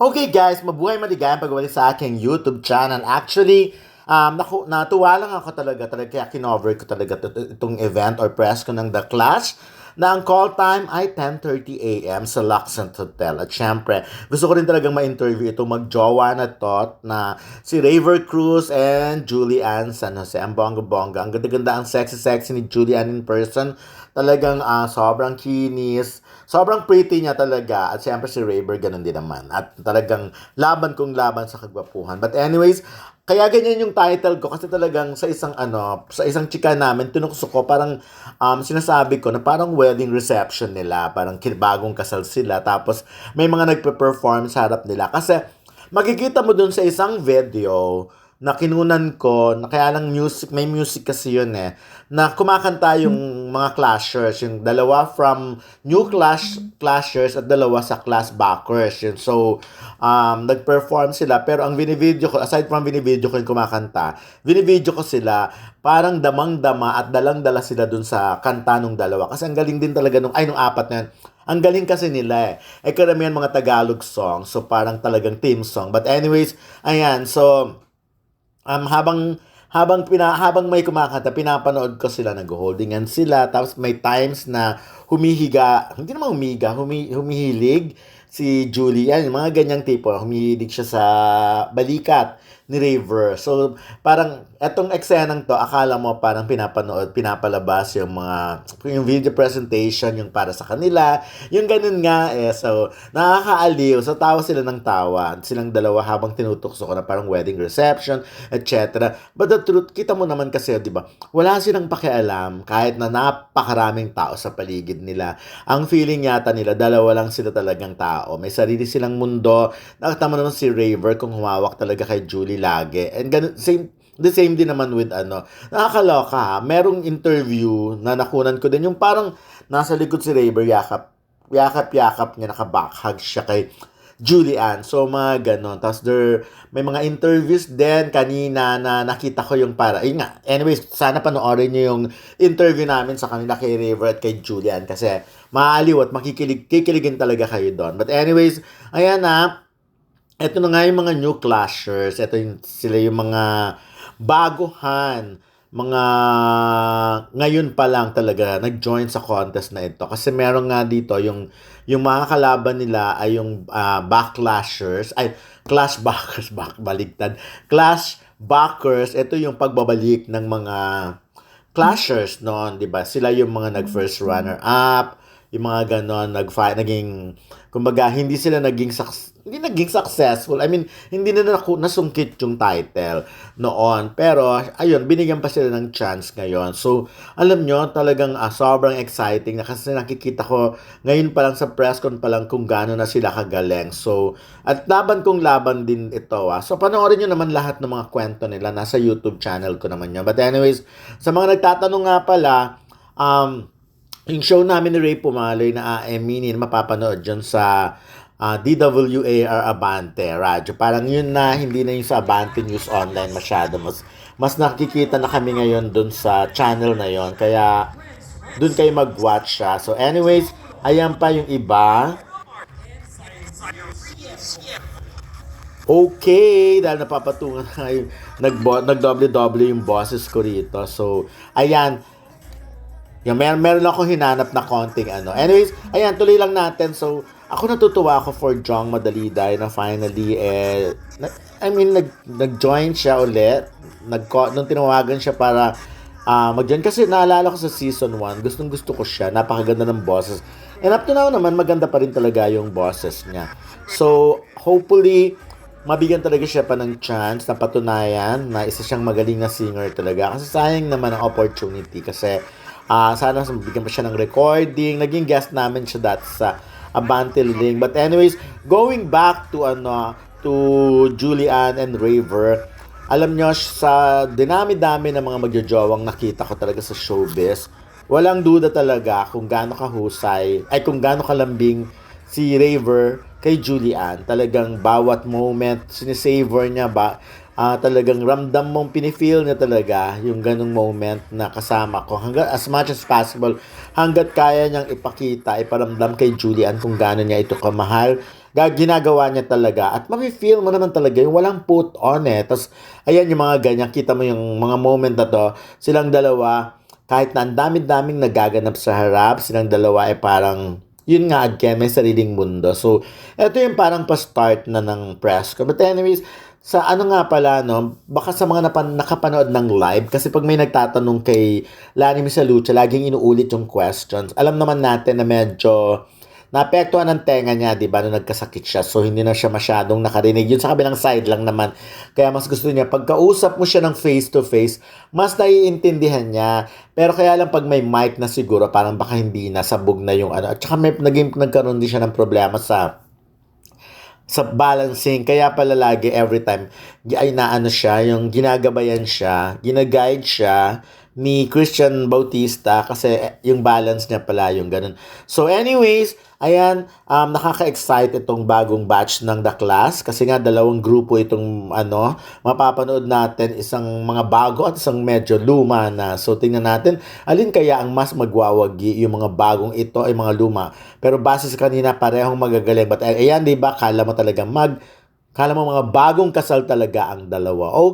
Okay guys, mabuhay maligayang pagbalik sa aking YouTube channel. Actually, um, naku, natuwa lang ako talaga, talaga kaya kinover ko talaga ito- itong event or press ko ng The Clash na ang call time ay 10.30 a.m. sa Luxent Hotel. At syempre, gusto ko rin talagang ma-interview itong magjowa na to na si Raver Cruz and Julie Ann San Jose. Ang bongga-bongga. Ang ganda-ganda, ang sexy-sexy ni Julie Ann in person. Talagang ah, sobrang kinis. Sobrang pretty niya talaga. At syempre si Raver ganun din naman. At talagang laban kong laban sa kagwapuhan. But anyways, kaya ganyan yung title ko kasi talagang sa isang ano, sa isang chika namin, tinukso ko parang um, sinasabi ko na parang wedding reception nila, parang bagong kasal sila, tapos may mga nagpe-perform sa harap nila. Kasi makikita mo dun sa isang video na kinunan ko, na kaya lang music, may music kasi yun eh, na kumakanta yung mga clashers, yung dalawa from new clash clashers at dalawa sa class backers. Yun. So, um, nag-perform sila, pero ang binivideo ko, aside from binivideo ko yung kumakanta, binivideo ko sila, parang damang-dama at dalang-dala sila dun sa kanta nung dalawa. Kasi ang galing din talaga nung, ay nung apat na yun. Ang galing kasi nila eh. Eh karamihan mga Tagalog song, so parang talagang team song. But anyways, ayan, so um, habang habang pina, habang may kumakanta, pinapanood ko sila nag-holdingan sila. Tapos may times na humihiga, hindi naman humiga, humi, humihilig si Julian, mga ganyang tipo, humihilig siya sa balikat ni Raver. So, parang etong eksenang to, akala mo parang pinapanood, pinapalabas yung mga, yung video presentation, yung para sa kanila, yung ganun nga eh. So, nakakaaliw. So, tawa sila ng tawa. Silang dalawa habang tinutukso ko na parang wedding reception, etc. But the truth, kita mo naman kasi, di ba, wala silang pakialam kahit na napakaraming tao sa paligid nila. Ang feeling yata nila, dalawa lang sila talagang tao. May sarili silang mundo. Nakita mo naman si Raver kung humawak talaga kay Julie lagi. And ganun, same, the same din naman with ano. Nakakaloka ha. Merong interview na nakunan ko din. Yung parang nasa likod si Raver, yakap, yakap-yakap niya, nakabakhag siya kay Julian. So, mga ganon. Tapos, there, may mga interviews din kanina na nakita ko yung para, yun nga, anyways, sana panoorin niyo yung interview namin sa kanila kay River at kay Julian kasi maaliw at makikilig, kikiligin talaga kayo doon. But anyways, ayan na, ito na nga yung mga new clashers. Ito yung, sila yung mga baguhan. Mga ngayon pa lang talaga nag-join sa contest na ito. Kasi meron nga dito yung yung mga kalaban nila ay yung ah, backlashers, ay clash backers, back, baligtad. Clash backers, ito yung pagbabalik ng mga clashers noon, 'di ba? Sila yung mga nag-first runner up, yung mga ganon, nag naging kumbaga hindi sila naging hindi naging successful. I mean, hindi na naku- nasungkit yung title noon. Pero, ayun, binigyan pa sila ng chance ngayon. So, alam nyo, talagang ah, sobrang exciting na kasi nakikita ko ngayon pa lang sa press con pa lang kung gaano na sila kagaling. So, at laban kong laban din ito. Ah. So, panoorin nyo naman lahat ng mga kwento nila. Nasa YouTube channel ko naman yun. But anyways, sa mga nagtatanong nga pala, um, yung show namin ni Ray Pumaloy na AMini na mapapanood dyan sa ah, DWAR Abante radyo. Parang yun na, hindi na yung sa Abante News Online masyado. Mas, mas nakikita na kami ngayon dun sa channel na yon Kaya, dun kayo mag-watch siya. So anyways, ayan pa yung iba. Okay, dahil napapatungan na nag-double-double yung bosses ko rito. So, ayan, yung mer meron ako hinanap na konting ano. Anyways, ayan, tuloy lang natin. So, ako natutuwa ako for Jong Madaliday na finally, eh, na- I mean, nag, nag-join siya ulit. Nag nung tinawagan siya para ah mag-join. Kasi naalala ko sa season 1, gustong gusto ko siya. Napakaganda ng bosses. And up to now naman, maganda pa rin talaga yung bosses niya. So, hopefully, mabigyan talaga siya pa ng chance na patunayan na isa siyang magaling na singer talaga. Kasi sayang naman ang opportunity kasi ah sana mabigyan pa siya ng recording. Naging guest namin siya dati sa Abante Ling. But anyways, going back to ano to Julian and Raver, alam nyo, sa dinami-dami ng mga magjojowang nakita ko talaga sa showbiz, walang duda talaga kung gaano kahusay, ay kung gaano kalambing si Raver kay Julian. Talagang bawat moment, sinisavor niya ba, ah, talagang ramdam mong pinifeel niya talaga yung ganong moment na kasama ko. Hanggang, as much as possible, hanggat kaya niyang ipakita, iparamdam kay Julian kung gaano niya ito kamahal ga- ginagawa niya talaga. At mami-feel mo naman talaga yung walang put on eh. Tapos, ayan yung mga ganyan, kita mo yung mga moment na to, silang dalawa, kahit na ang dami-daming nagaganap sa harap, silang dalawa ay parang, yun nga again, may sariling mundo. So, ito yung parang pa-start na ng press ko. But anyways, sa ano nga pala, no, baka sa mga napan, nakapanood ng live, kasi pag may nagtatanong kay Lani Misalucha, laging inuulit yung questions. Alam naman natin na medyo naapektuhan ng tenga niya, di ba, nung nagkasakit siya. So, hindi na siya masyadong nakarinig. Yun sa kabilang side lang naman. Kaya mas gusto niya, pagkausap mo siya ng face-to-face, mas naiintindihan niya. Pero kaya lang pag may mic na siguro, parang baka hindi na, sabog na yung ano. At saka may, naging, nagkaroon din siya ng problema sa sa balancing. Kaya pala lagi every time ay naano siya, yung ginagabayan siya, ginaguide siya ni Christian Bautista kasi eh, yung balance niya pala yung ganun. So anyways, ayan, um, nakaka-excite itong bagong batch ng The Class kasi nga dalawang grupo itong ano, mapapanood natin isang mga bago at isang medyo luma na. So tingnan natin, alin kaya ang mas magwawagi yung mga bagong ito ay mga luma. Pero base sa kanina parehong magagaling. But eh, ayan, di ba, kala mo talaga mag, kala mo mga bagong kasal talaga ang dalawa. Okay.